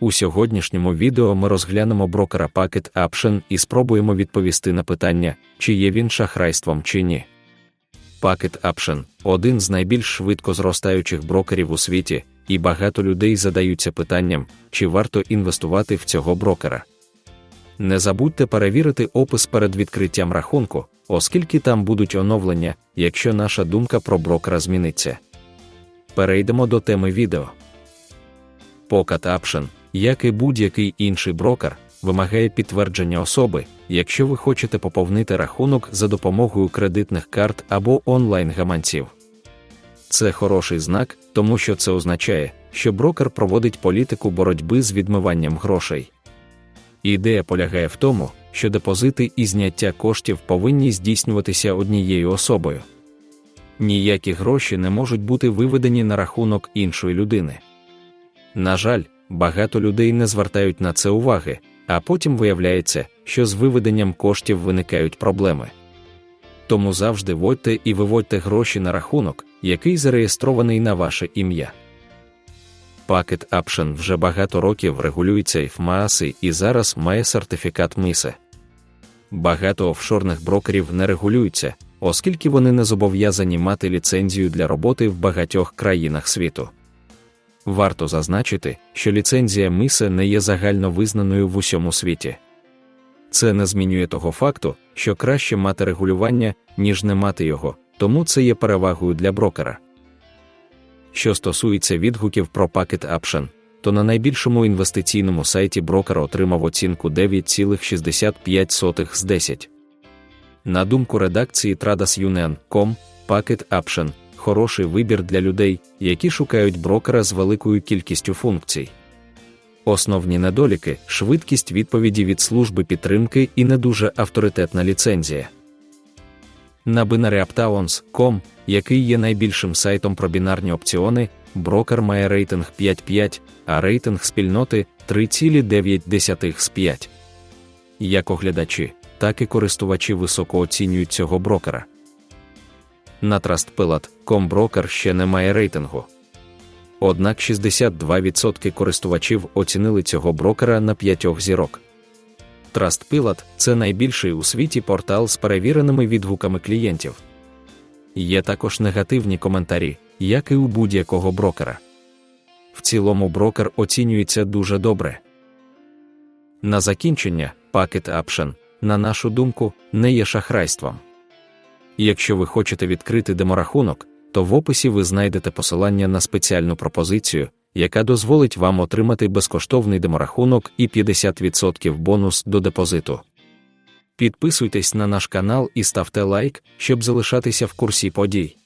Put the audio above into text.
У сьогоднішньому відео ми розглянемо брокера Packet Option і спробуємо відповісти на питання, чи є він шахрайством чи ні. Packet Option – один з найбільш швидко зростаючих брокерів у світі, і багато людей задаються питанням, чи варто інвестувати в цього брокера. Не забудьте перевірити опис перед відкриттям рахунку, оскільки там будуть оновлення, якщо наша думка про брокера зміниться. Перейдемо до теми відео. Pocket Option, як і будь-який інший брокер, вимагає підтвердження особи, якщо ви хочете поповнити рахунок за допомогою кредитних карт або онлайн-гаманців. Це хороший знак, тому що це означає, що брокер проводить політику боротьби з відмиванням грошей. Ідея полягає в тому, що депозити і зняття коштів повинні здійснюватися однією особою. Ніякі гроші не можуть бути виведені на рахунок іншої людини. На жаль, багато людей не звертають на це уваги, а потім виявляється, що з виведенням коштів виникають проблеми. Тому завжди вводьте і виводьте гроші на рахунок, який зареєстрований на ваше ім'я. Packet Option вже багато років регулюється в МААСи і зараз має сертифікат МІСЕ. Багато офшорних брокерів не регулюються, оскільки вони не зобов'язані мати ліцензію для роботи в багатьох країнах світу. Варто зазначити, що ліцензія МИСЕ не є загально визнаною в усьому світі. Це не змінює того факту, що краще мати регулювання, ніж не мати його, тому це є перевагою для брокера. Що стосується відгуків про Packet Option, то на найбільшому інвестиційному сайті брокер отримав оцінку 9,65 з 10. На думку редакції TradesUnion.com, Packet Option – хороший вибір для людей, які шукають брокера з великою кількістю функцій. Основні недоліки швидкість відповіді від служби підтримки і не дуже авторитетна ліцензія. На BinaryOptowns.com, який є найбільшим сайтом про бінарні опціони, брокер має рейтинг 5,5, а рейтинг спільноти 3,9 з 5. Як оглядачі, так і користувачі високо оцінюють цього брокера. На TrustPilot.com брокер ще не має рейтингу. Однак 62% користувачів оцінили цього брокера на 5 зірок. TrustPilot – це найбільший у світі портал з перевіреними відгуками клієнтів. Є також негативні коментарі, як і у будь-якого брокера. В цілому брокер оцінюється дуже добре. На закінчення, Packet Option, на нашу думку, не є шахрайством. Якщо ви хочете відкрити деморахунок, то в описі ви знайдете посилання на спеціальну пропозицію, яка дозволить вам отримати безкоштовний деморахунок і 50% бонус до депозиту. Підписуйтесь на наш канал і ставте лайк, щоб залишатися в курсі подій.